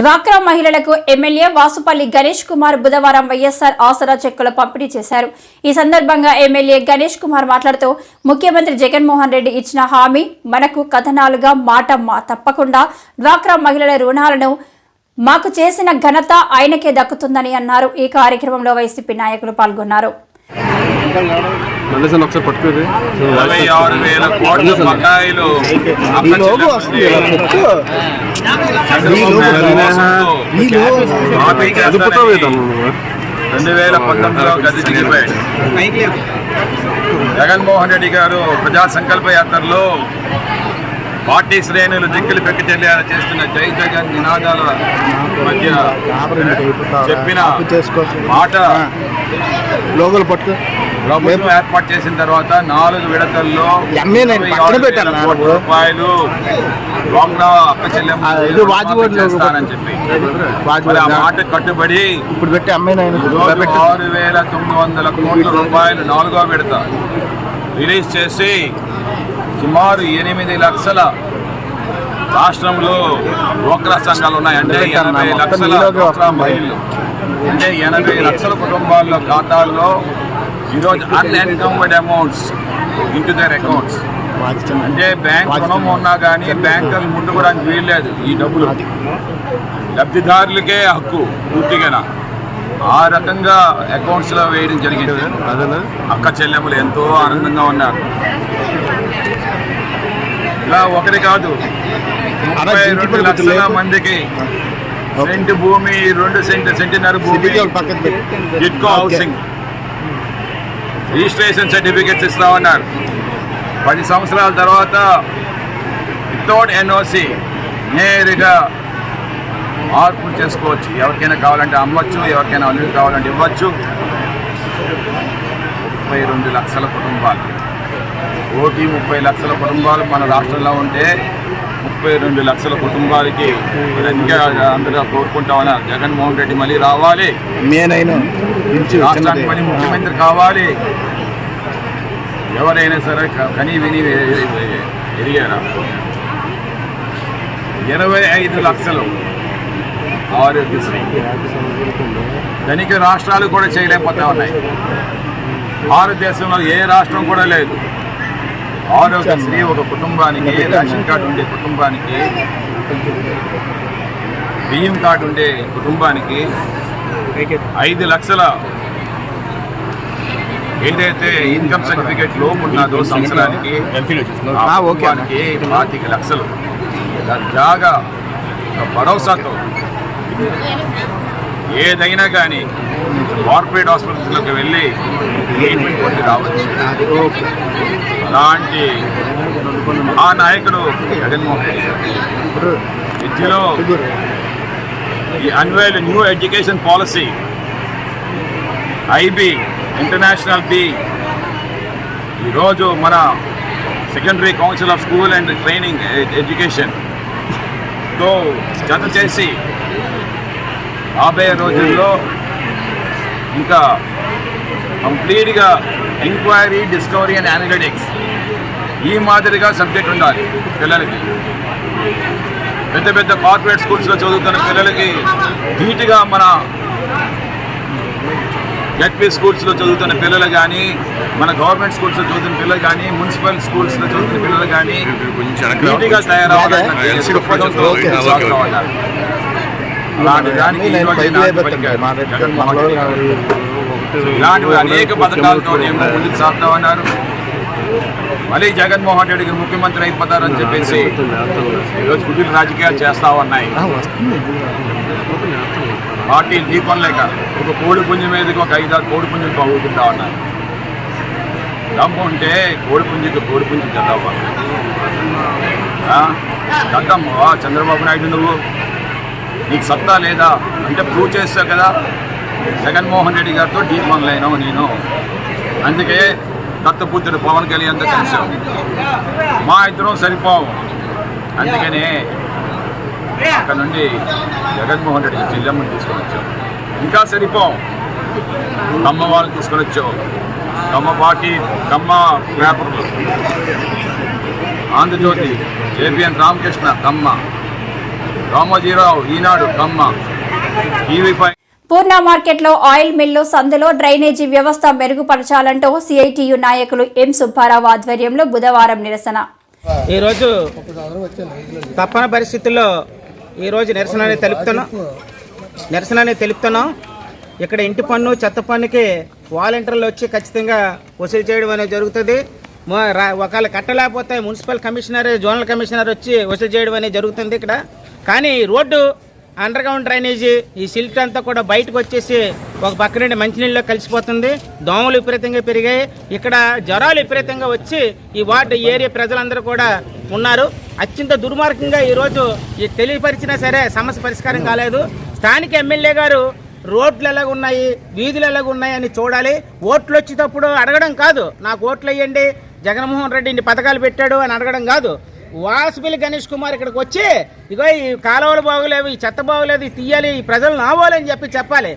డ్వాక్రా మహిళలకు ఎమ్మెల్యే వాసుపల్లి గణేష్ కుమార్ బుధవారం వైఎస్ఆర్ ఆసరా చెక్కుల పంపిణీ చేశారు. ఈ సందర్భంగా ఎమ్మెల్యే గణేష్ కుమార్ మాట్లాడుతూ ముఖ్యమంత్రి జగన్మోహన్ రెడ్డి ఇచ్చిన హామీ మనకు కథనాలుగా మాట మా తప్పకుండా డ్వాక్రా మహిళల రుణాలను మాకు చేసిన ఘనత ఆయనకే దక్కుతుందని అన్నారు. ఈ కార్యక్రమంలో వైసీపీ నాయకులు పాల్గొన్నారు. మళ్ళీ ఒకసారి పట్టుకోది ఇరవై ఆరు వేల కోట్ల బకాయిలు రెండు వేల పంతొమ్మిదిలో గది దిగిపోయాడు జగన్మోహన్ రెడ్డి గారు ప్రజా సంకల్ప యాత్రలో పార్టీ శ్రేణులు దిక్కులు పెక్కచెల్లేలా చేస్తున్న జై జగన్ నినాదాల మధ్య చెప్పిన మాట లోగలు పట్టుకో. ప్రభుత్వం ఏర్పాటు చేసిన తర్వాత నాలుగు విడతల్లో రూపాయలు చేస్తానని చెప్పి. ఆ మాట కట్టుబడి ఇప్పుడు పెట్టి ఆరు వేల తొమ్మిది వందల కోట్ల రూపాయలు నాలుగో విడత రిలీజ్ చేసి సుమారు ఎనిమిది లక్షల రాష్ట్రంలో డ్వాక్రా సంఘాలు ఉన్నాయి అంటే ఎనభై లక్షల వస్తుంది. మహిళలు. అంటే ఎనభై లక్షల కుటుంబాల్లో ఖాతాల్లో ఈరోజు unencumbered amounts into their accounts. అంటే బ్యాంక్ రుణం ఉన్నా కానీ బ్యాంకులు ముట్టుకోవడానికి వీల్లేదు ఈ డబ్బులు. లబ్ధిదారులకే హక్కు పూర్తిగా ఆ రకంగా అకౌంట్స్లో వేయడం జరిగింది. అక్క చెల్లెములు ఎంతో ఆనందంగా ఉన్నారు. ఇలా ఒకటి కాదు. ముప్పై రెండు లక్షల మందికి సెంటు భూమి రెండు సెంటు సెంటున్నర భూమి. టిట్కో హౌసింగ్. రిజిస్ట్రేషన్ సర్టిఫికెట్స్ ఇస్తామన్నారు. పది సంవత్సరాల తర్వాత వితౌట్ ఎన్ఓసి నేరుగా మార్పులు చేసుకోవచ్చు. ఎవరికైనా కావాలంటే అమ్మచ్చు ఎవరికైనా అల్లుడు కావాలంటే ఇవ్వచ్చు. ముప్పై రెండు లక్షల కుటుంబాలు. కోటి ముప్పై లక్షల కుటుంబాలు మన రాష్ట్రంలో ఉంటే ముప్పై రెండు లక్షల కుటుంబాలకి ఇంకా అందరూ కోరుకుంటామన్నా జగన్మోహన్ రెడ్డి మళ్ళీ రావాలి. రాష్ట్రానికి పని ముఖ్యమంత్రి కావాలి. ఎవరైనా సరే కని విని ఎదిగారా? ఇరవై ఐదు లక్షలు ఆరోగ్యశ్రీ. ధనిక రాష్ట్రాలు కూడా చేయలేకపోతా ఉన్నాయి. భారతదేశంలో ఏ రాష్ట్రం కూడా లేదు. ఆరోగ్యశ్రీ ఒక కుటుంబానికి రేషన్ కార్డు ఉండే కుటుంబానికి బియ్యం కార్డు ఉండే కుటుంబానికి ఐదు లక్షల ఏదైతే ఇన్కమ్ సర్టిఫికేట్ లోపు ఉన్నదో సంవత్సరానికి. కుటుంబానికి పాతిక లక్షలు. జాగా భరోసాతో ఏదైనా కానీ కార్పొరేట్ హాస్పిటల్స్లోకి వెళ్ళి ట్రీట్మెంట్ పొంది రావచ్చు అలాంటి ఆ నాయకుడు జగన్మోహన్ రెడ్డి గారు. విద్యలో ఈ unveil new education policy IB international B ఈరోజు మన secondary council of school and training ఎడ్యుకేషన్తో జత చేసి రాబోయే రోజుల్లో ఇంకా కంప్లీట్గా ఎంక్వైరీ డిస్కవరీ అండ్ అనలిటిక్స్ ఈ మాదిరిగా సబ్జెక్ట్ ఉండాలి పిల్లలకి. పెద్ద పెద్ద కార్పొరేట్ స్కూల్స్లో చదువుతున్న పిల్లలకి ధీటుగా మన జడ్పీ స్కూల్స్లో చదువుతున్న పిల్లలు కానీ మన గవర్నమెంట్ స్కూల్స్లో చదువుతున్న పిల్లలు కానీ మున్సిపల్ స్కూల్స్లో చదువుతున్న పిల్లలు కానీ ధీటుగా సాగుతా ఉన్నారు. అలాంటి దానికి ఈ రోజు నాటి పలికారు జగన్మోహన్ రెడ్డి గారు. ఇలాంటి అనేక పథకాలతో ముందుకు సాగుతా ఉన్నారు. మళ్ళీ జగన్మోహన్ రెడ్డికి ముఖ్యమంత్రి అయిపోతారని చెప్పేసి ఈరోజు కుటీర రాజకీయాలు చేస్తా ఉన్నాయి. పార్టీ దీపం లేక ఒక కోడి పుంజం మీదకి ఒక ఐదారు కోడి పుంజం కవ్వుకుంటా ఉన్నారు. దమ్ము ఉంటే కోడి పుంజుకి కోడి పుంజు చదవ్వా చద్దమ్మా చంద్రబాబు నాయుడు నువ్వు. నీకు సత్తా లేదా అంటే ప్రూవ్ చేస్తావు కదా. జగన్మోహన్ రెడ్డి గారితో డీపం లేను నేను. అందుకే దత్తపుత్రుడు పవన్ కళ్యాణ్తో కలిసాం మా ఇద్దరం సరిపోవు. అందుకనే అక్కడ నుండి జగన్మోహన్ రెడ్డి చెల్లెమ్మని తీసుకొని వచ్చాం. ఇంకా సరిపోవు. కమ్మ వాళ్ళని తీసుకొని వచ్చావు. కమ్మ పార్టీ కమ్మ పేపర్లు. Andhra Jyothi J P N Ramakrishna Kamma. Ramoji Rao Eenadu Kamma TV Poorna మార్కెట్లో ఆయిల్ మిల్లు సందులో డ్రైనేజీ వ్యవస్థ మెరుగుపరచాలంటూ సిఐటియు నాయకులు ఎం సుబ్బారావు ఆధ్వర్యంలో బుధవారం నిరసన. ఈరోజు తప్పని పరిస్థితుల్లో ఈరోజు నిరసన అనేది తెలుపుతున్నాం. నిరసన అనేది తెలుపుతున్నాం. ఇక్కడ ఇంటి పన్ను చెత్త పన్నుకి వాలంటీర్లు వచ్చి ఖచ్చితంగా వసూలు చేయడం అనేది జరుగుతుంది. ఒకవేళ కట్టలేకపోతే మున్సిపల్ కమిషనర్ జోనల్ కమిషనర్ వచ్చి వసూలు చేయడం అనేది జరుగుతుంది ఇక్కడ. కానీ ఈ రోడ్డు అండర్ గ్రౌండ్ డ్రైనేజీ ఈ సిల్ట్ అంతా కూడా బయటకు వచ్చేసి ఒక పక్క నుండి మంచినీళ్ళు కలిసిపోతుంది. దోమలు విపరీతంగా పెరిగాయి. ఇక్కడ జ్వరాలు విపరీతంగా వచ్చి ఈ వార్డు ఏరియా ప్రజలందరూ కూడా ఉన్నారు. అత్యంత దుర్మార్గంగా ఈరోజు ఈ తెలియపరిచినా సరే సమస్య పరిష్కారం కాలేదు. స్థానిక ఎమ్మెల్యే గారు రోడ్లు ఎలాగ ఉన్నాయి వీధులు ఎలాగ ఉన్నాయి అని చూడాలి. ఓట్లు వచ్చేటప్పుడు అడగడం కాదు. నాకు ఓట్లు వేయండి. జగన్మోహన్ రెడ్డి ఇన్ని పథకాలు పెట్టాడు అని అడగడం కాదు. వాసుపల్లి గణేష్ కుమార్ ఇక్కడికి వచ్చి ఇగో ఈ కాలువలు బాగోలేవు ఈ చెత్త బాగోలేదు తీయాలి ఈ ప్రజలు నావాలని చెప్పి చెప్పాలి.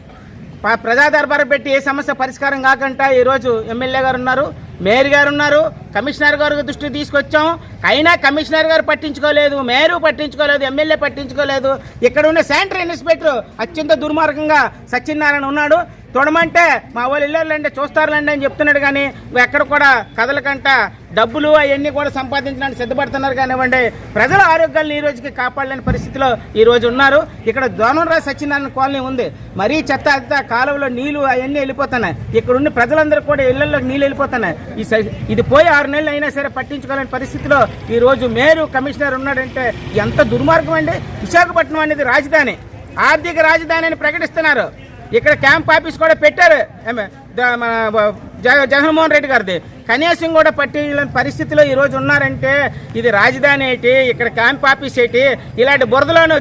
ప్రజా దర్బారు పెట్టి ఏ సమస్య పరిష్కారం కాకుండా ఈరోజు ఎమ్మెల్యే గారు ఉన్నారు మేయర్ గారు ఉన్నారు కమిషనర్ గారు దృష్టి తీసుకొచ్చాం. అయినా కమిషనర్ గారు పట్టించుకోలేదు మేయరు పట్టించుకోలేదు ఎమ్మెల్యే పట్టించుకోలేదు. ఇక్కడ ఉన్న శానిటరీ ఇన్స్పెక్టర్ అత్యంత దుర్మార్గంగా సత్యనారాయణ ఉన్నాడు. తొడమంటే మా వాళ్ళు ఇళ్ళండి చూస్తారులేండి అని చెప్తున్నాడు కానీ ఎక్కడ కూడా కథలకంట డబ్బులు అవన్నీ కూడా సంపాదించడానికి సిద్ధపడుతున్నారు కానివ్వండి. ప్రజల ఆరోగ్యాలను ఈ రోజుకి కాపాడలేని పరిస్థితిలో ఈ రోజు ఉన్నారు. ఇక్కడ దోనంరాజు సత్యనారాయణ కాలనీ ఉంది. మరీ చెత్త అంతా కాలువలో నీళ్ళు అవన్నీ వెళ్ళిపోతున్నాయి. ఇక్కడ ఉన్న ప్రజలందరూ కూడా ఇళ్ళలో నీళ్ళు వెళ్ళిపోతున్నాయి. ఈ స- ఇది పోయి ఆరు నెలలు అయినా సరే పట్టించుకోలేని పరిస్థితిలో ఈ రోజు మేరు కమిషనర్ ఉన్నాడంటే ఎంత దుర్మార్గం అండి. విశాఖపట్నం అనేది రాజధాని. ఆర్థిక రాజధాని అని ప్రకటిస్తున్నారు. ఇక్కడ క్యాంప్ ఆఫీస్ కూడా పెట్టారు. మన జగ- జగన్మోహన్ రెడ్డి గారిది. కనీసం కూడా పట్టిన పరిస్థితిలో ఈరోజు ఉన్నారంటే ఇది రాజధాని ఏంటి ఇక్కడ క్యాంప్ ఆఫీస్ ఏంటి ఇలాంటి బురదలోను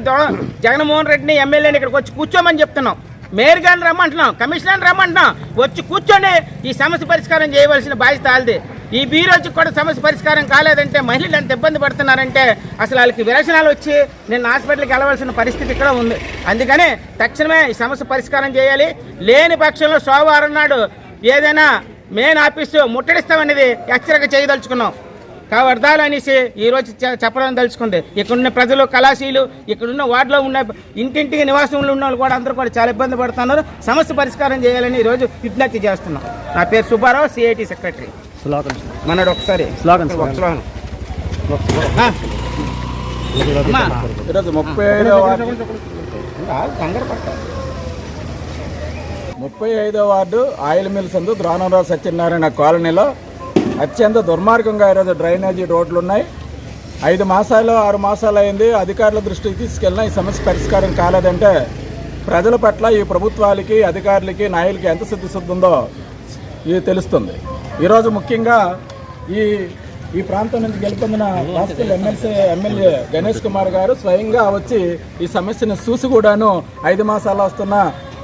జగన్మోహన్ రెడ్డిని ఎమ్మెల్యేని ఇక్కడికి వచ్చి కూర్చోమని చెప్తున్నాం. మేయర్ గారిని రమ్మంటున్నాం కమిషనర్ రమ్మంటున్నాం. వచ్చి కూర్చొని ఈ సమస్య పరిష్కారం చేయవలసిన బాధ్యత వాళ్ళది. ఈ బీరోజు కూడా సమస్య పరిష్కారం కాలేదంటే మహిళలు ఎంత ఇబ్బంది పడుతున్నారంటే అసలు వాళ్ళకి విరచనాలు వచ్చి నేను హాస్పిటల్కి వెళ్ళవలసిన పరిస్థితి ఇక్కడ ఉంది. అందుకని తక్షణమే ఈ సమస్య పరిష్కారం చేయాలి. లేని పక్షంలో సోమవారం నాడు ఏదైనా మెయిన్ ఆఫీసు ముట్టడిస్తామనేది హెచ్చరిక చేయదలుచుకున్నాం. కావర్దాలు అనేసి ఈరోజు చెప్పడం తలుచుకుంది. ఇక్కడున్న ప్రజలు కళాశీలు ఇక్కడున్న వార్డులో ఉన్న ఇంటింటికి నివాసంలో ఉన్న వాళ్ళు కూడా అందరూ కూడా చాలా ఇబ్బంది పడుతున్నారు. సమస్య పరిష్కారం చేయాలని ఈరోజు విజ్ఞప్తి చేస్తున్నాం. నా పేరు సుబ్బారావు సిఐటి సెక్రటరీ మనడు ఒకసారి. ఆ. అమ్మా. ఈరోజు ముప్పై ఐదవ కంగారు. ముప్పై ఐదవ వార్డు ఆయిల్ మిల్ సందు ద్రోణంరావు సత్యనారాయణ కాలనీలో అత్యంత దుర్మార్గంగా ఈరోజు డ్రైనేజీ రోడ్లు ఉన్నాయి ఐదు మాసాలు ఆరు మాసాలు అయింది అధికారుల దృష్టికి తీసుకెళ్ళినా ఈ సమస్య పరిష్కారం కాలేదంటే ప్రజల పట్ల ఈ ప్రభుత్వాలకి అధికారులకి నాయకులకి ఎంత ఉందో ఇది తెలుస్తుంది ఈరోజు ముఖ్యంగా ఈ ఈ ప్రాంతం నుంచి గెలుపొందిన రాష్ట్ర ఎమ్మెల్సీ ఎమ్మెల్యే గణేష్ కుమార్ గారు స్వయంగా వచ్చి ఈ సమస్యను చూసి కూడాను ఐదు మాసాలు వస్తున్న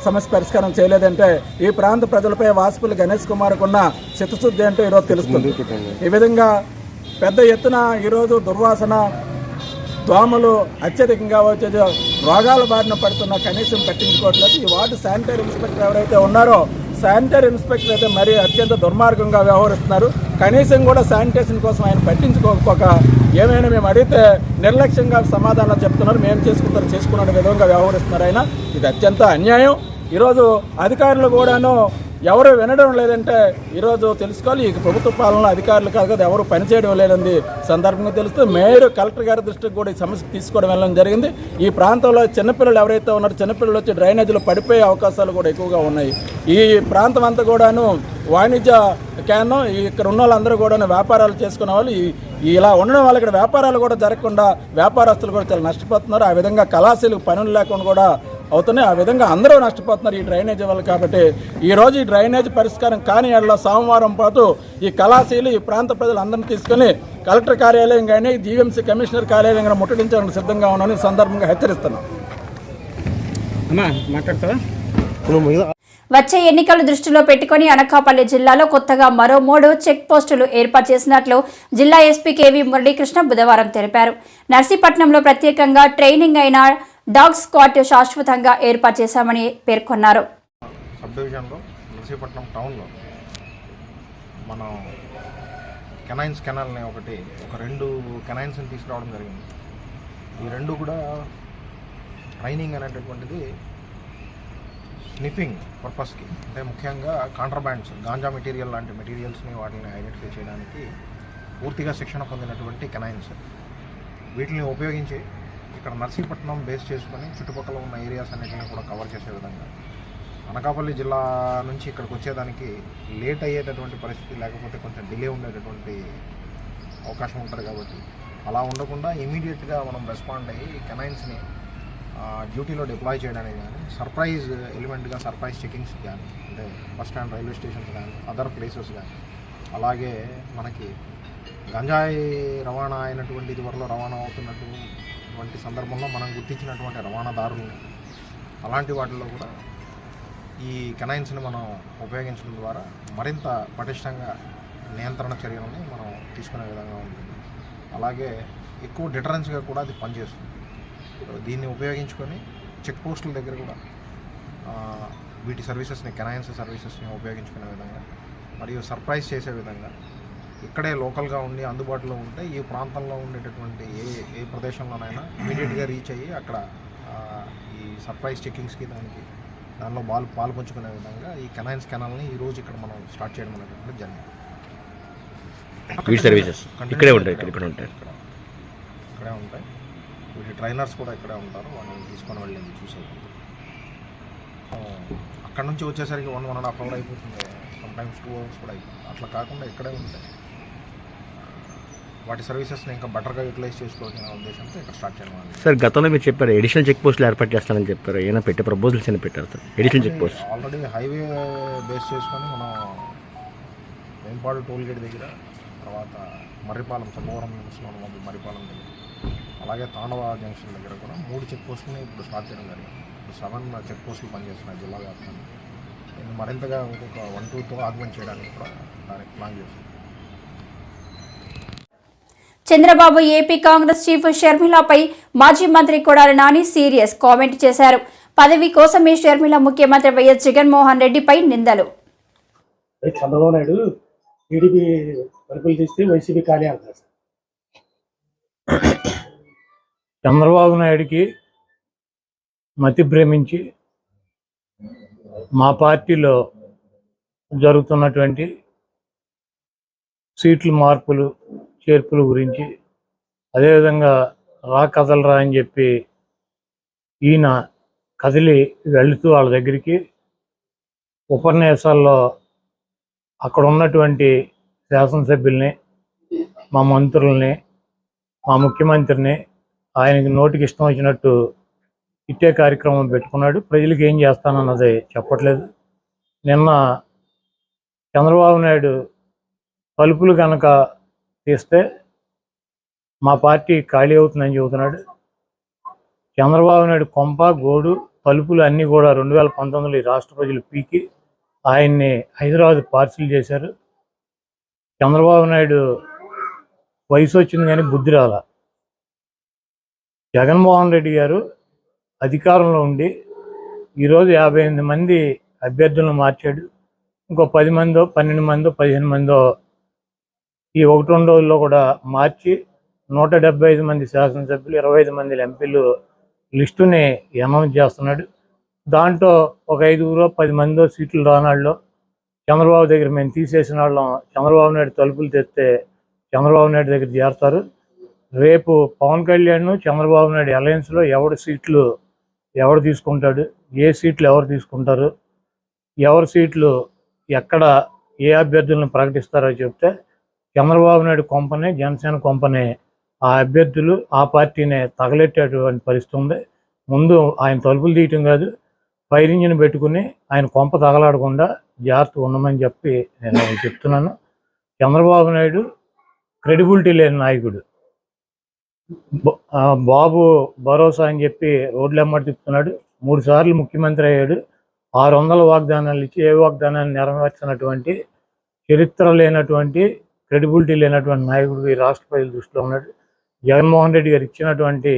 సమస్య పరిష్కారం చేయలేదంటే ఈ ప్రాంత ప్రజలపై వాసుపులు గణేష్ కుమార్కు ఉన్న చిత్తశుద్ధి అంటే ఈరోజు తెలుస్తుంది. ఈ విధంగా పెద్ద ఎత్తున ఈరోజు దుర్వాసన దోమలు అత్యధికంగా వచ్చేది రోగాల బారిన పడుతున్న కనీసం పట్టించుకోవట్లేదు. ఈ వార్డు శానిటరీ ఇన్స్పెక్టర్ ఎవరైతే ఉన్నారో శానిటరీ ఇన్స్పెక్టర్ అయితే మరీ అత్యంత దుర్మార్గంగా వ్యవహరిస్తున్నారు. కనీసం కూడా శానిటేషన్ కోసం ఆయన పట్టించుకోకపోక ఏమైనా మేము అడిగితే నిర్లక్ష్యంగా సమాధానం చెప్తున్నారు. మేము చేసుకుంటారు చేసుకున్న విధంగా వ్యవహరిస్తున్నారు ఆయన. ఇది అత్యంత అన్యాయం. ఈరోజు అధికారులు కూడాను ఎవరు వినడం లేదంటే ఈరోజు తెలుసుకోవాలి. ఈ ప్రభుత్వ పాలన అధికారులు కాదు కదా ఎవరు పనిచేయడం లేదండి. సందర్భంగా తెలుస్తూ మేయర్ కలెక్టర్ గారి దృష్టికి కూడా ఈ సమస్య తీసుకోవడం వెళ్ళడం జరిగింది. ఈ ప్రాంతంలో చిన్నపిల్లలు ఎవరైతే ఉన్నారో చిన్నపిల్లలు వచ్చి డ్రైనేజీలో పడిపోయే అవకాశాలు కూడా ఎక్కువగా ఉన్నాయి. ఈ ప్రాంతం అంతా కూడాను వాణిజ్య కేంద్రం ఇక్కడ ఉన్న వాళ్ళందరూ కూడా వ్యాపారాలు చేసుకునే వాళ్ళు. ఈ ఇలా ఉండడం వల్ల ఇక్కడ వ్యాపారాలు కూడా జరగకుండా వ్యాపారస్తులు కూడా చాలా నష్టపోతున్నారు. ఆ విధంగా కళాశీలకు పనులు లేకుండా కూడా అవుతున్నాయి. ఆ విధంగా అందరూ నష్టపోతున్నారు ఈ డ్రైనేజీ వల్ల కాబట్టి. ఈ రోజు ఈ డ్రైనేజీ పరిష్కారం కాని ఏళ్ళ సోమవారం పాటు ఈ కళాశీలు ఈ ప్రాంత ప్రజలందరినీ తీసుకొని కలెక్టర్ కార్యాలయం కానీ జీవీఎంసీ కమిషనర్ కార్యాలయం కానీ ముట్టడించడానికి సిద్ధంగా ఉన్నామని ఈ సందర్భంగా హెచ్చరిస్తున్నాం. అమ్మా మాట్లాడతావా? వచ్చే ఎన్నికలు దృష్టిలో పెట్టుకుని అనకాపల్లి జిల్లాలో కొత్తగా మరో మూడు చెక్ పోస్టులు ఏర్పాటు చేసినట్లు జిల్లా ఎస్పీ కేవీ మురళీకృష్ణ బుధవారం తెలిపారు. నర్సీపట్నంలో ప్రత్యేకంగా ట్రైనింగ్ అయిన డాగ్ స్క్వాడ్ శాశ్వతంగా ఏర్పాటు చేశామని పేర్కొన్నారు. సబ్ డివిజన్లో నర్సీపట్నం టౌన్లో మనం కెనైన్స్ కెనాల్ని ఒకటి ఒక రెండు కెనైన్స్ని తీసుకురావడం జరిగింది. ఈ రెండు కూడా ట్రైనింగ్ అనేటటువంటిది స్నిఫింగ్ పర్పస్కి అంటే ముఖ్యంగా కాంట్రాబ్యాండ్స్ గాంజా మెటీరియల్ లాంటి మెటీరియల్స్ని వాటిని ఐడెంటిఫై చేయడానికి పూర్తిగా శిక్షణ పొందినటువంటి కెనైన్స్. వీటిని ఉపయోగించి ఇక్కడ నర్సీపట్నం బేస్ చేసుకొని చుట్టుపక్కల ఉన్న ఏరియాస్ అన్నిటిని కూడా కవర్ చేసే విధంగా. అనకాపల్లి జిల్లా నుంచి ఇక్కడికి వచ్చేదానికి లేట్ అయ్యేటటువంటి పరిస్థితి లేకపోతే కొంచెం డిలే ఉండేటటువంటి అవకాశం ఉంటుంది కాబట్టి అలా ఉండకుండా ఇమీడియట్గా మనం రెస్పాండ్ అయ్యి కెనైన్స్ని డ్యూటీలో డిప్లాయ్ చేయడానికి కానీ సర్ప్రైజ్ ఎలిమెంట్గా సర్ప్రైజ్ చెకింగ్స్ కానీ అంటే బస్ స్టాండ్ రైల్వే స్టేషన్స్ కానీ అదర్ ప్లేసెస్ కానీ అలాగే మనకి గంజాయి రవాణా అయినటువంటి ఇది వరలో రవాణా వంటి సందర్భంలో మనం గుర్తించినటువంటి రవాణాదారులు అలాంటి వాటిల్లో కూడా ఈ కెనైన్స్ని మనం ఉపయోగించడం ద్వారా మరింత పటిష్టంగా నియంత్రణ చర్యలని మనం తీసుకునే విధంగా ఉంటుంది. అలాగే ఎక్కువ డిటరెన్స్గా కూడా అది పనిచేస్తుంది. దీన్ని ఉపయోగించుకొని చెక్ పోస్టుల దగ్గర కూడా వీటి సర్వీసెస్ని కెనైన్స్ సర్వీసెస్ని ఉపయోగించుకునే విధంగా మరియు సర్ప్రైజ్ చేసే విధంగా ఇక్కడే లోకల్గా ఉండి అందుబాటులో ఉంటే ఈ ప్రాంతంలో ఉండేటటువంటి ఏ ఏ ప్రదేశంలోనైనా ఇమీడియట్గా రీచ్ అయ్యి అక్కడ ఈ సర్ప్రైజ్ చెకింగ్స్కి దానికి దానిలో పాలు పాలు పంచుకునే విధంగా ఈ కెనైన్స్ కెనాల్ని ఈ రోజు ఇక్కడ మనం స్టార్ట్ చేయడం అనేది జరిగింది. సర్వీసెస్ ఇక్కడే ఉంటాయి ఇక్కడ ఇక్కడ ఉంటాయి. ఇక్కడ ఇక్కడే ఉంటాయి. వీటి ట్రైనర్స్ కూడా ఇక్కడే ఉంటారు వాళ్ళని తీసుకొని వెళ్ళింది చూసేది. అక్కడ నుంచి వచ్చేసరికి one one and half hour అయిపోతుంది. సమ్ టైమ్స్ టూ అవర్స్ కూడా అయిపోతుంది. అట్లా కాకుండా ఇక్కడే ఉంటాయి. వాటి సర్వీసెస్ని ఇంకా బెటర్గా యూటిలైజ్ చేసుకోవాల్సిన ఉద్దేశంతో ఇక్కడ స్టార్ట్ చేయడం సార్ గతంలో మీరు చెప్పారు ఎడిషనల్ చెక్ పోస్టులు ఏర్పాటు చేస్తానని చెప్పారు. ఏమైనా పెట్టే ప్రపోజల్స్ అయినా పెట్టారు sir? Additional check post already highway base చేసుకొని మనం వేంపాడు టోల్ గేట్ దగ్గర తర్వాత మర్రిపాలెం మున్సిపల్ మొదలు మర్రిపాలెం దగ్గర అలాగే తాండవ జంక్షన్ దగ్గర కూడా మూడు చెక్ పోస్టులని ఇప్పుడు స్టార్ట్ చేయడం జరిగింది. ఇప్పుడు సెవెన్ చెక్ పోస్టులు పనిచేస్తున్నాయి జిల్లా వ్యాప్తంగా. మరింతగా ఇంకొక వన్ టూతో ఆగ్మెంట్ చేయడానికి కూడా దానికి ప్లాన్ చేస్తుంది చంద్రబాబు ఏపీ కాంగ్రెస్ చీఫ్ షర్మిలపై మాజీ మంత్రి కొడాలి నాని సీరియస్ కామెంట్ చేశారు పదవి కోసమే షర్మిల ముఖ్యమంత్రి వైఎస్ జగన్మోహన్ రెడ్డిపై నిందలు చంద్రబాబు నాయుడు టీడీపీ పరుపులు తీస్తే వైసీపీ ఖాళీ అంటారు సార్. చంద్రబాబు నాయుడికి మతి భ్రమించి మా పార్టీలో జరుగుతున్నటువంటి సీట్ల మార్పులు చేర్పుల గురించి అదేవిధంగా రా కదలరా అని చెప్పి ఈయన కదిలి వెళుతూ వాళ్ళ దగ్గరికి ఉపన్యాసాల్లో అక్కడ ఉన్నటువంటి శాసనసభ్యుల్ని మా మంత్రుల్ని మా ముఖ్యమంత్రిని ఆయనకి నోటికి ఇష్టం వచ్చినట్టు ఇట్టే కార్యక్రమం పెట్టుకున్నాడు. ప్రజలకు ఏం చేస్తానన్నది చెప్పట్లేదు. నిన్న చంద్రబాబు నాయుడు తలుపులు కనుక తీస్తే మా పార్టీ ఖాళీ అవుతుందని చెబుతున్నాడు. చంద్రబాబు నాయుడు కొంప గోడు తలుపులు అన్నీ కూడా రెండు వేల పంతొమ్మిదిలో ఈ రాష్ట్ర ప్రజలు పీకి ఆయన్ని హైదరాబాద్ పార్సిల్ చేశారు. చంద్రబాబు నాయుడు వయసు వచ్చింది కానీ బుద్ధి రాల. జగన్మోహన్ రెడ్డి గారు అధికారంలో ఉండి ఈరోజు యాభై ఎనిమిది మంది అభ్యర్థులను మార్చాడు. ఇంకో పది మందో పన్నెండు మందో పదిహేను మందో ఈ ఒకటి రెండు రోజుల్లో కూడా మార్చి నూట డెబ్బై ఐదు మంది శాసనసభ్యులు ఇరవై ఐదు మంది ఎంపీలు లిస్టుని అనౌన్స్ చేస్తున్నాడు. దాంట్లో ఒక ఐదుగురో పది మందో సీట్లు రానాళ్ళు చంద్రబాబు దగ్గర మేము తీసేసిన వాళ్ళం. చంద్రబాబు నాయుడు తలుపులు తెస్తే చంద్రబాబు నాయుడు దగ్గర చేరుతారు. రేపు పవన్ కళ్యాణ్ చంద్రబాబు నాయుడు అలయన్స్లో ఎవరి సీట్లు ఎవడు తీసుకుంటాడు? ఏ సీట్లు ఎవరు తీసుకుంటారు? ఎవరి సీట్లు ఎక్కడ ఏ అభ్యర్థులను ప్రకటిస్తారో చెప్తే చంద్రబాబు నాయుడు కొంపనే జనసేన కొంపనే ఆ అభ్యర్థులు ఆ పార్టీనే తగలెట్టేటువంటి పరిస్థితి ఉంది. ముందు ఆయన తలుపులు తీయటం కాదు ఫైర్ ఇంజిన్ పెట్టుకుని ఆయన కొంప తగలాడకుండా జాగ్రత్త ఉండమని చెప్పి నేను చెప్తున్నాను. చంద్రబాబు నాయుడు క్రెడిబిలిటీ లేని నాయకుడు. బాబు భరోసా అని చెప్పి రోడ్లు ఎమ్మడి తిప్పుతున్నాడు. మూడు సార్లు ముఖ్యమంత్రి అయ్యాడు. ఆరు వందల వాగ్దానాలు ఇచ్చి ఏ వాగ్దానాన్ని నెరవేర్చినటువంటి చరిత్ర లేనటువంటి క్రెడిబిలిటీ లేనటువంటి నాయకుడు ఈ రాష్ట్ర ప్రజల దృష్టిలో ఉన్నాడు. జగన్మోహన్ రెడ్డి గారు ఇచ్చినటువంటి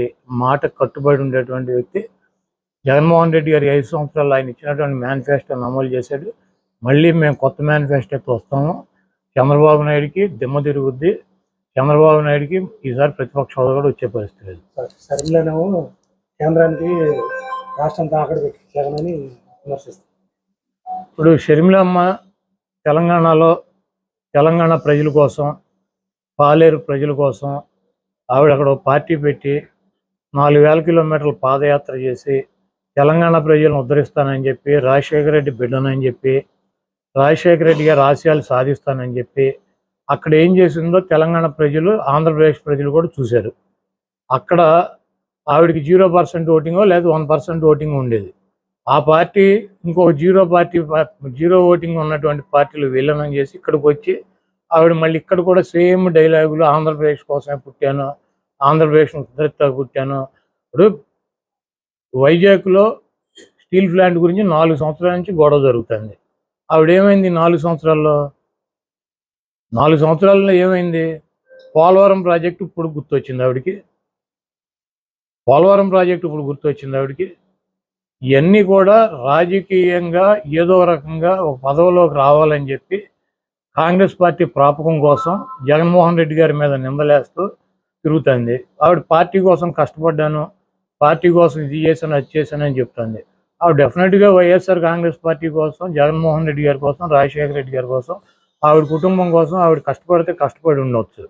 మాట కట్టుబడి ఉండేటువంటి వ్యక్తి. జగన్మోహన్ రెడ్డి గారి ఐదు సంవత్సరాలు ఆయన ఇచ్చినటువంటి మేనిఫెస్టోని అమలు చేశాడు. మళ్ళీ మేము కొత్త మేనిఫెస్టోతో వస్తాము. చంద్రబాబు నాయుడికి దిమ్మ తిరుగుద్ది. చంద్రబాబు నాయుడికి ఈసారి ప్రతిపక్ష హోదా కూడా వచ్చే పరిస్థితి లేదు. సర్మిలనేమో కేంద్రానికి రాష్ట్రం తాకడ పెట్టి జగనని విమర్శిస్తారు. ఇప్పుడు షర్మిలమ్మ తెలంగాణలో తెలంగాణ ప్రజల కోసం పాలేరు ప్రజల కోసం ఆవిడ అక్కడ పార్టీ పెట్టి నాలుగు వేల కిలోమీటర్ల పాదయాత్ర చేసి తెలంగాణ ప్రజలను ఉద్ధరిస్తానని చెప్పి రాజశేఖర రెడ్డి బిడ్డనని చెప్పి రాజశేఖర రెడ్డి గారు ఆశయాలు సాధిస్తానని చెప్పి అక్కడ ఏం చేసిందో తెలంగాణ ప్రజలు ఆంధ్రప్రదేశ్ ప్రజలు కూడా చూశారు. అక్కడ ఆవిడకి జీరో పర్సెంట్ ఓటింగో లేదా వన్ పర్సెంట్ ఓటింగ్ ఉండేది. ఆ పార్టీ ఇంకొక జీరో పార్టీ జీరో ఓటింగ్ ఉన్నటువంటి పార్టీలు విలీనం చేసి ఇక్కడికి వచ్చి ఆవిడ మళ్ళీ ఇక్కడ కూడా సేమ్ డైలాగులు ఆంధ్రప్రదేశ్ కోసమే పుట్టాను ఆంధ్రప్రదేశ్ ఉద్ధరిత పుట్టాను. ఇప్పుడు వైజాగ్లో స్టీల్ ప్లాంట్ గురించి నాలుగు సంవత్సరాల నుంచి గొడవ జరుగుతుంది. ఆవిడ ఏమైంది నాలుగు సంవత్సరాల్లో? నాలుగు సంవత్సరాల్లో ఏమైంది? పోలవరం ప్రాజెక్టు ఇప్పుడు గుర్తొచ్చింది ఆవిడికి. పోలవరం ప్రాజెక్టు ఇప్పుడు గుర్తొచ్చింది ఆవిడికి. ఇవన్నీ కూడా రాజకీయంగా ఏదో రకంగా ఒక పదవిలోకి రావాలని చెప్పి కాంగ్రెస్ పార్టీ ప్రాపకం కోసం జగన్మోహన్ రెడ్డి గారి మీద నిందలేస్తూ తిరుగుతుంది. ఆవిడ పార్టీ కోసం కష్టపడ్డాను పార్టీ కోసం ఇది చేశాను అది చేశాను అని చెప్తుంది. ఆవిడ డెఫినెట్గా వైఎస్ఆర్ కాంగ్రెస్ పార్టీ కోసం జగన్మోహన్ రెడ్డి గారి కోసం రాజశేఖర రెడ్డి గారి కోసం ఆవిడ కుటుంబం కోసం ఆవిడ కష్టపడితే కష్టపడి ఉండవచ్చు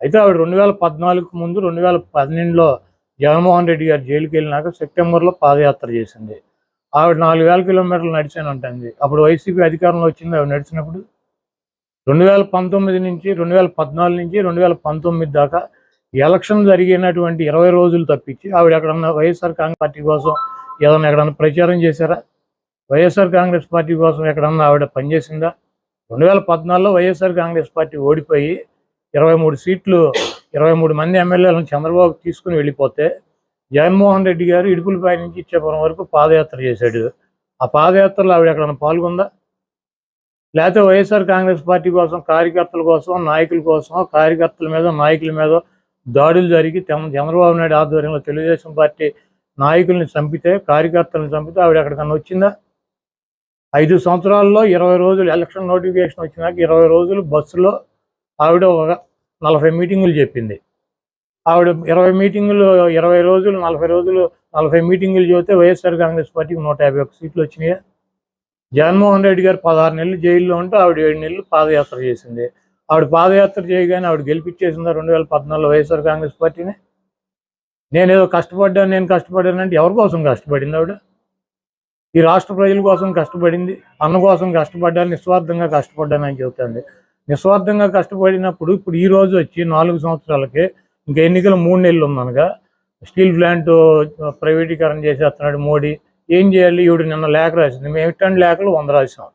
అయితే ఆవిడ రెండు వేల పద్నాలుగు ముందు రెండు వేల పన్నెండులో జగన్మోహన్ రెడ్డి గారు జైలుకి వెళ్ళినాక సెప్టెంబర్లో పాదయాత్ర చేసింది. ఆవిడ నాలుగు వేల కిలోమీటర్లు నడిచాను అంటుంది. అప్పుడు వైసీపీ అధికారంలో వచ్చింది ఆవిడ నడిచినప్పుడు. రెండు వేల పంతొమ్మిది నుంచి రెండు వేల పద్నాలుగు నుంచి రెండు వేల పంతొమ్మిది దాకా ఎలక్షన్ జరిగినటువంటి ఇరవై రోజులు తప్పించి ఆవిడ ఎక్కడన్నా వైఎస్ఆర్ కాంగ్రెస్ పార్టీ కోసం ఏదన్నా ఎక్కడన్నా ప్రచారం చేశారా? వైఎస్ఆర్ కాంగ్రెస్ పార్టీ కోసం ఎక్కడన్నా ఆవిడ పనిచేసిందా? రెండు వేల పద్నాలుగులో వైఎస్ఆర్ కాంగ్రెస్ పార్టీ ఓడిపోయి ఇరవై మూడు సీట్లు ఇరవై మూడు మంది ఎమ్మెల్యేలను చంద్రబాబు తీసుకుని వెళ్ళిపోతే జగన్మోహన్ రెడ్డి గారు ఇడుపులపై నుంచి ఇచ్చేపురం వరకు పాదయాత్ర చేశాడు. ఆ పాదయాత్రలో ఆవిడ ఎక్కడన్నా పాల్గొందా? లేకపోతే వైఎస్ఆర్ కాంగ్రెస్ పార్టీ కోసం కార్యకర్తల కోసం నాయకుల కోసం కార్యకర్తల మీద నాయకుల మీద దాడులు జరిగి చంద్రబాబు నాయుడు ఆధ్వర్యంలో తెలుగుదేశం పార్టీ నాయకుల్ని చంపితే కార్యకర్తలను చంపితే ఆవిడ ఎక్కడికన్నా వచ్చిందా? ఐదు సంవత్సరాల్లో ఇరవై రోజులు ఎలక్షన్ నోటిఫికేషన్ వచ్చినాక ఇరవై రోజులు బస్సులో ఆవిడ ఒక నలభై మీటింగులు చెప్పింది. ఆవిడ ఇరవై మీటింగులు ఇరవై రోజులు నలభై రోజులు నలభై మీటింగులు చెబితే వైఎస్ఆర్ కాంగ్రెస్ పార్టీకి నూట యాభై ఒక్క సీట్లు వచ్చినాయి. జగన్మోహన్ రెడ్డి గారు పదహారు నెలలు జైల్లో ఉంటే ఆవిడ ఏడు నెలలు పాదయాత్ర చేసింది. ఆవిడ పాదయాత్ర చేయగానే ఆవిడ గెలిపించేసిందా రెండు వేల పద్నాలుగులో వైఎస్ఆర్ కాంగ్రెస్ పార్టీని. నేనేదో కష్టపడ్డాను నేను కష్టపడానంటే ఎవరి కోసం కష్టపడింది ఆవిడ? ఈ రాష్ట్ర ప్రజల కోసం కష్టపడింది అన్న కోసం కష్టపడ్డాను నిస్వార్థంగా కష్టపడ్డానని చెబుతుంది. నిస్వార్థంగా కష్టపడినప్పుడు ఇప్పుడు ఈ రోజు వచ్చి నాలుగు సంవత్సరాలకి ఇంకా ఎన్నికలు మూడు నెలలు ఉందనగా స్టీల్ ప్లాంట్ ప్రైవేటీకరణ చేసేస్తున్నాడు మోడీ. ఏం చేయాలి? ఈవిడ నిన్న లేఖ రాసింది. మేము ఇటువంటి లేఖలు వంద రాసాం.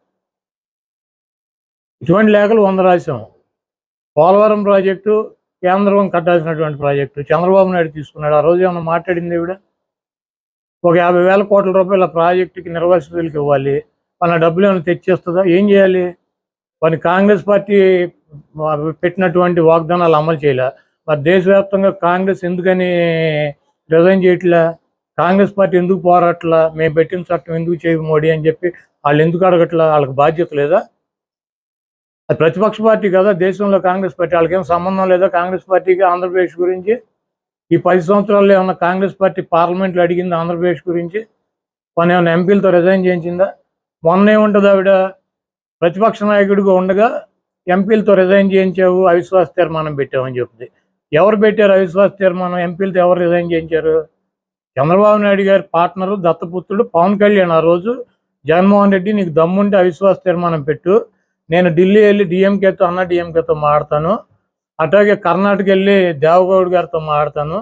ఇటువంటి లేఖలు వంద రాసాం. పోలవరం ప్రాజెక్టు కేంద్రం కట్టాల్సినటువంటి ప్రాజెక్టు చంద్రబాబు నాయుడు తీసుకున్నాడు. ఆ రోజు ఏమైనా మాట్లాడింది ఈవిడ? ఒక యాభై వేల కోట్ల రూపాయల ప్రాజెక్టుకి నిర్వాసితులకు ఇవ్వాలి. వాళ్ళ డబ్బులు ఏమైనా తెచ్చేస్తుందా? ఏం చేయాలి? మరి కాంగ్రెస్ పార్టీ పెట్టినటువంటి వాగ్దానాలు అమలు చేయలే. మరి దేశవ్యాప్తంగా కాంగ్రెస్ ఎందుకని రిజైన్ చేయట్లే? కాంగ్రెస్ పార్టీ ఎందుకు పోరాట్లా? మేము పెట్టిన చట్టం ఎందుకు చేయ మోడీ అని చెప్పి వాళ్ళు ఎందుకు అడగట్లా? వాళ్ళకి బాధ్యత లేదా? అది ప్రతిపక్ష పార్టీ కదా దేశంలో కాంగ్రెస్ పార్టీ. వాళ్ళకి ఏం సంబంధం లేదా కాంగ్రెస్ పార్టీకి? ఆంధ్రప్రదేశ్ గురించి. ఈ పది సంవత్సరాల్లో ఏమన్నా కాంగ్రెస్ పార్టీ పార్లమెంట్లో అడిగింది ఆంధ్రప్రదేశ్ గురించి? కొన్ని ఏమైనా ఎంపీలతో రిజైన్ చేయించిందా? మొన్న ఏముంటుంది ఆవిడ ప్రతిపక్ష నాయకుడిగా ఉండగా ఎంపీలతో రిజైన్ చేయించావు అవిశ్వాస తీర్మానం పెట్టామని చెప్తుంది ఎవరు పెట్టారు అవిశ్వాస తీర్మానం? ఎంపీలతో ఎవరు రిజైన్ చేయించారు? చంద్రబాబు నాయుడు గారి పార్ట్నరు దత్తపుత్రుడు పవన్ కళ్యాణ్ ఆ రోజు జగన్మోహన్ రెడ్డి నీకు దమ్ముంటే అవిశ్వాస తీర్మానం పెట్టు. నేను ఢిల్లీ వెళ్ళి డిఎంకేతో అన్న డిఎంకేతో మాడతాను అట్లాగే కర్ణాటక వెళ్ళి దేవగౌడ్ గారితో మాడతాను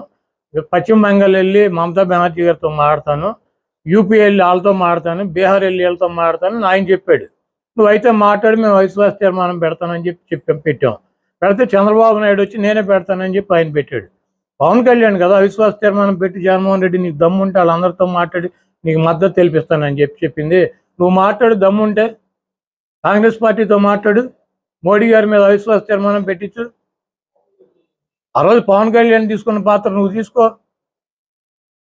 పశ్చిమ బెంగాల్ వెళ్ళి మమతా బెనర్జీ గారితో మాడతాను యూపీ వెళ్ళి వాళ్ళతో మాడతాను బీహార్ వెళ్ళి వీళ్ళతో మాడతాను ఆయన చెప్పాడు. నువ్వైతే మాట్లాడి మేము అవిశ్వాస తీర్మానం పెడతానని చెప్పి చెప్పాం పెట్టాం. పెడితే చంద్రబాబు నాయుడు వచ్చి నేనే పెడతానని చెప్పి ఆయన పెట్టాడు. పవన్ కళ్యాణ్ కదా అవిశ్వాస తీర్మానం పెట్టి జగన్మోహన్ రెడ్డి నీకు దమ్ముంటే వాళ్ళందరితో మాట్లాడి నీకు మద్దతు తెలిపిస్తానని చెప్పి చెప్పింది. నువ్వు మాట్లాడు దమ్ముంటే కాంగ్రెస్ పార్టీతో మాట్లాడు. మోడీ గారి మీద అవిశ్వాస తీర్మానం పెట్టించు. ఆ రోజు పవన్ కళ్యాణ్ తీసుకున్న పాత్ర నువ్వు తీసుకో.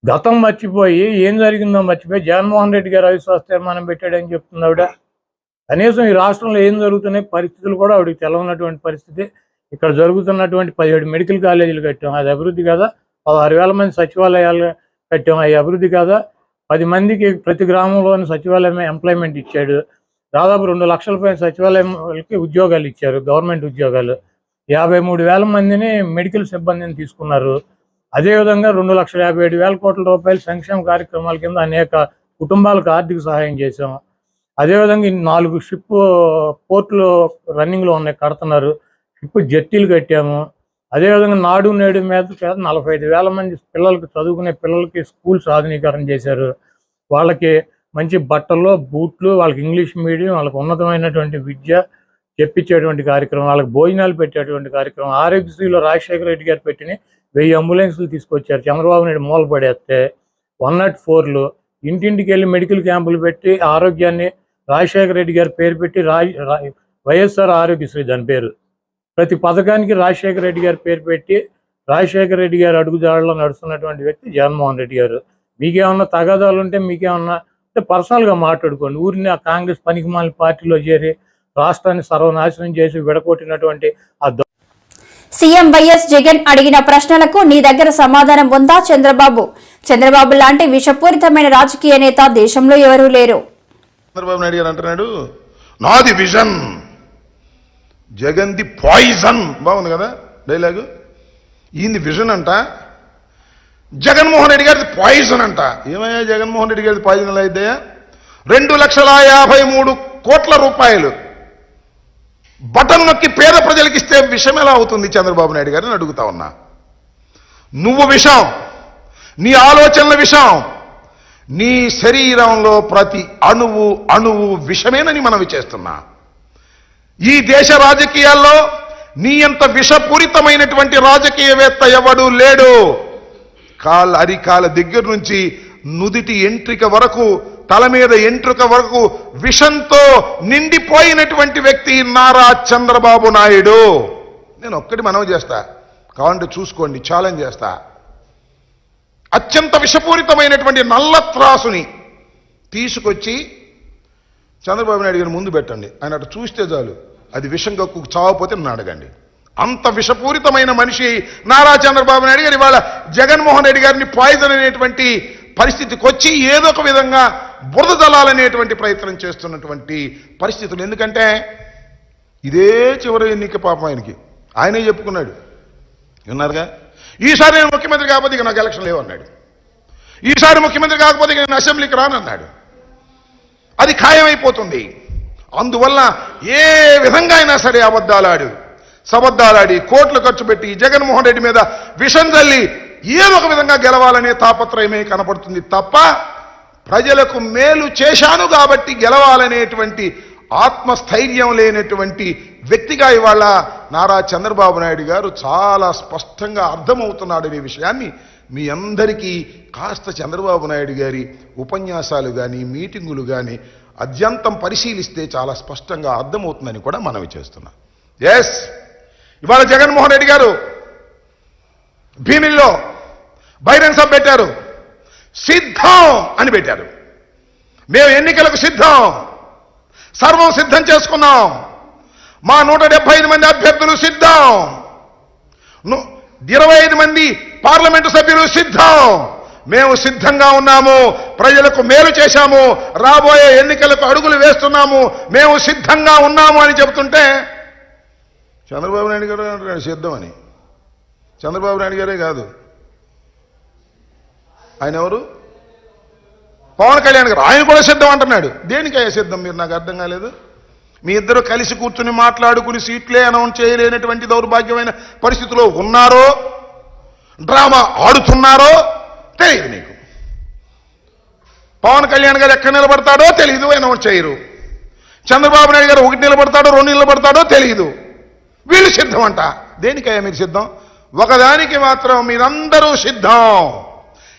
గతం మర్చిపోయి ఏం జరిగిందో మర్చిపోయి జగన్మోహన్ రెడ్డి గారు అవిశ్వాస తీర్మానం పెట్టాడని చెప్తుంది కనీసం ఈ రాష్ట్రంలో ఏం జరుగుతున్నాయి పరిస్థితులు కూడా ఆవిడకి తెలవనటువంటి పరిస్థితి. ఇక్కడ జరుగుతున్నటువంటి పదిహేడు మెడికల్ కాలేజీలు కట్టాం. అది అభివృద్ధి కదా? పదహారు వేల మంది సచివాలయాలు కట్టాం. అవి అభివృద్ధి కాదా? పది మందికి ప్రతి గ్రామంలోని సచివాలయం ఎంప్లాయ్మెంట్ ఇచ్చాడు. దాదాపు రెండు లక్షల పైన సచివాలయం ఉద్యోగాలు ఇచ్చారు గవర్నమెంట్ ఉద్యోగాలు. యాభై మూడు వేల మందిని మెడికల్ సిబ్బందిని తీసుకున్నారు. అదేవిధంగా రెండు లక్షల యాభై ఏడు వేల కోట్ల రూపాయల సంక్షేమ కార్యక్రమాల కింద అనేక కుటుంబాలకు ఆర్థిక సహాయం చేశాం. అదేవిధంగా నాలుగు షిప్ పోర్టులు రన్నింగ్లో ఉన్నాయి కడుతున్నారు. షిప్ జట్టీలు కట్టాము. అదేవిధంగా నాడు నేడు మీద చేత నలభై ఐదు వేల మంది పిల్లలకి చదువుకునే పిల్లలకి స్కూల్స్ ఆధునీకరణ చేశారు. వాళ్ళకి మంచి బట్టలు బూట్లు వాళ్ళకి ఇంగ్లీష్ మీడియం వాళ్ళకి ఉన్నతమైనటువంటి విద్య చెప్పించేటువంటి కార్యక్రమం వాళ్ళకి భోజనాలు పెట్టేటువంటి కార్యక్రమం. ఆరోగ్యశ్రీలో రాజశేఖర రెడ్డి గారు పెట్టిన వెయ్యి అంబులెన్సులు తీసుకొచ్చారు. చంద్రబాబు నాయుడు మూలపడేస్తే వన్ నాట్ ఫోర్లు ఇంటింటికి వెళ్ళి మెడికల్ క్యాంపులు పెట్టి ఆరోగ్యాన్ని రాజశేఖర రెడ్డి గారి పేరు పెట్టి రాజ్ వైఎస్ఆర్ ఆరోగ్యశ్రీ దాని పేరు. ప్రతి పథకానికి రాజశేఖర రెడ్డి గారి పేరు పెట్టి రాజశేఖర రెడ్డి గారు అడుగుదాడులో నడుస్తున్నటువంటి వ్యక్తి జగన్మోహన్ రెడ్డి గారు. మీకేమన్నా తగాదాలు ఉంటే మీకేమన్నా అంటే పర్సనల్గా మాట్లాడుకోండి. ఊరిని ఆ కాంగ్రెస్ పనికిమాలిన పార్టీలో చేరి రాష్ట్రాన్ని సర్వనాశనం చేసి విడగొట్టినటువంటి ఆ సీఎం వైఎస్ జగన్ అడిగిన ప్రశ్నలకు నీ దగ్గర సమాధానం ఉందా చంద్రబాబు? చంద్రబాబు లాంటి విషపూరితమైన రాజకీయ నేత దేశంలో ఎవరూ లేరు. చంద్రబాబు నాయుడు గారు అంటున్నాడు నాది విజన్ జగన్ది పాయిజన్ బాగుంది కదా డైలాగు? ఈయనది విజన్ అంట జగన్మోహన్ రెడ్డి గారిది పాయిజన్ అంట. ఏమయ్యా జగన్మోహన్ రెడ్డి గారిది పాయిజన్ ఎలా అయితే రెండు లక్షల యాభై మూడు కోట్ల రూపాయలు. బటన్ నొక్కి పేద ప్రజలకు ఇస్తే విషం ఎలా అవుతుంది చంద్రబాబు నాయుడు గారిని అడుగుతా ఉన్నా. నువ్వు విషం నీ ఆలోచనల విషం నీ శరీరంలో ప్రతి అణువు అణువు విషమేనని మనవి చేస్తున్నా. ఈ దేశ రాజకీయాల్లో నీ అంత విషపూరితమైనటువంటి రాజకీయవేత్త ఎవడు లేడు. కాళ్ళ అరికాల దగ్గర నుంచి నుదిటి ఎంట్రిక వరకు తల మీద ఎంట్రుక వరకు విషంతో నిండిపోయినటువంటి వ్యక్తి నారా చంద్రబాబు నాయుడు. నేను ఒక్కటి మనవి చేస్తా. కావాలంటే చూసుకోండి ఛాలెంజ్ చేస్తా. అత్యంత విషపూరితమైనటువంటి నల్ల త్రాసుని తీసుకొచ్చి చంద్రబాబు నాయుడు గారి ముందు పెట్టండి. ఆయన అటు చూస్తే చాలు. అది విషం కక్కు చావపోతే నన్ను అడగండి. అంత విషపూరితమైన మనిషి నారా చంద్రబాబు నాయుడు గారు ఇవాళ జగన్మోహన్ రెడ్డి గారిని పాయిజన్ అనేటువంటి పరిస్థితికి వచ్చి ఏదో ఒక విధంగా బురద జలాలనేటువంటి ప్రయత్నం చేస్తున్నటువంటి పరిస్థితులు. ఎందుకంటే ఇదే చివరి ఎన్నిక పాపం ఆయనకి. ఆయనే చెప్పుకున్నాడు. విన్నారుగా? ఈసారి నేను ముఖ్యమంత్రి కాకపోతే ఇక నాకు ఎలక్షన్ లేవన్నాడు ఈసారి ముఖ్యమంత్రి కాకపోతే ఇక నేను అసెంబ్లీకి రానన్నాడు. అది ఖాయమైపోతుంది. అందువల్ల ఏ విధంగా అయినా సరే అబద్ధాలాడు సబద్ధాలాడి కోట్లు ఖర్చు పెట్టి జగన్మోహన్ రెడ్డి మీద విషం చల్లి ఏదో ఒక విధంగా గెలవాలనే తాపత్రయమే కనపడుతుంది తప్ప ప్రజలకు మేలు చేశాను కాబట్టి గెలవాలనేటువంటి ఆత్మస్థైర్యం లేనటువంటి వ్యక్తిగా ఇవాళ నారా చంద్రబాబు నాయుడు గారు చాలా స్పష్టంగా అర్థమవుతున్నాడు అనే విషయాన్ని. మీ అందరికీ కాస్త చంద్రబాబు నాయుడు గారి ఉపన్యాసాలు కానీ మీటింగులు కానీ అద్యంతం పరిశీలిస్తే చాలా స్పష్టంగా అర్థమవుతుందని కూడా మనవి చేస్తున్నాం. ఎస్ ఇవాళ జగన్మోహన్ రెడ్డి గారు భీమిల్లో బహిరంగ సభ పెట్టారు. సిద్ధం అని పెట్టారు. మేము ఎన్నికలకు సిద్ధం. సర్వం సిద్ధం చేసుకున్నాం. మా నూట డెబ్బై ఐదు మంది అభ్యర్థులు సిద్ధం. ఇరవై ఐదు మంది పార్లమెంటు సభ్యులు సిద్ధం. మేము సిద్ధంగా ఉన్నాము ప్రజలకు మేలు చేశాము రాబోయే ఎన్నికలకు అడుగులు వేస్తున్నాము మేము సిద్ధంగా ఉన్నాము అని చెబుతుంటే చంద్రబాబు నాయుడు గారు అంటున్నాడు సిద్ధమని. చంద్రబాబు నాయుడు గారే కాదు. ఆయన ఎవరు? పవన్ కళ్యాణ్ గారు. ఆయన కూడా సిద్ధం అంటున్నాడు. దేనికయ్యా సిద్ధం? మీరు నాకు అర్థం కాలేదు. మీ ఇద్దరు కలిసి కూర్చుని మాట్లాడుకుని సీట్లే అనౌన్స్ చేయలేనటువంటి దౌర్భాగ్యమైన పరిస్థితిలో ఉన్నారో డ్రామా ఆడుతున్నారో తెలియదు నీకు. పవన్ కళ్యాణ్ గారు ఎక్కడ నిలబడతాడో తెలియదు అనౌన్స్ చేయరు. చంద్రబాబు నాయుడు గారు ఒకటి నిలబడతాడో రెండు నిలబడతాడో తెలియదు వీళ్ళు సిద్ధం అంట దేనికయ్యా మీరు సిద్ధం? ఒకదానికి మాత్రం మీరందరూ సిద్ధం.